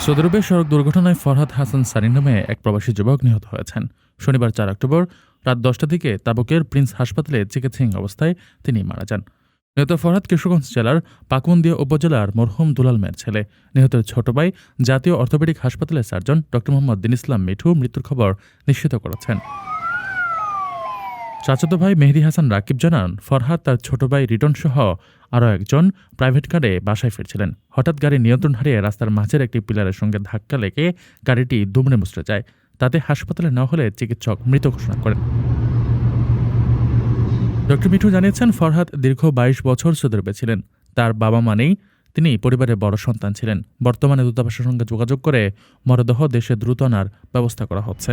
Saudi সড়ক দুর্ঘটনায় Farhad Hasan siren নামে এক প্রবাসী যুবক নিহত হয়েছেন। শনিবার চার অক্টোবর রাত দশটা দিকে তাবুকের প্রিন্স হাসপাতালে চিকিৎসাহীন অবস্থায় তিনি মারা যান। নিহত ফরহাদ কিশোরগঞ্জ জেলার পাকুন্দিয়া উপজেলার মরহুম দুলাল মেয়ের ছেলে। নিহতের ছোট ভাই জাতীয় অর্থোপেডিক হাসপাতালের সার্জন ড মোহাম্মদ দিন ইসলাম মিঠু মৃত্যুর খবর নিশ্চিত করেছেন। চাচাতো ভাই মেহেদি হাসান রাকিব জানান, ফরহাদ তার ছোট ভাই রিটন সহ আরও একজন প্রাইভেট কারে বাসায় ফিরছিলেন। হঠাৎ গাড়ি নিয়ন্ত্রণ হারিয়ে রাস্তার মাঝের একটি পিলারের সঙ্গে ধাক্কা লেগে গাড়িটি দুমড়ে মুচড়ে যায়। তাতে হাসপাতালে না হলে চিকিৎসক মৃত ঘোষণা করেন। ডক্টর মিঠু জানিয়েছেন, ফরহাদ দীর্ঘ বাইশ বছর সৌদি ছিলেন তার বাবা মানেই তিনি পরিবারের বড় সন্তান ছিলেন। বর্তমানে দূতাবাসের সঙ্গে যোগাযোগ করে মরদেহ দেশে দ্রুত আনার ব্যবস্থা করা হচ্ছে।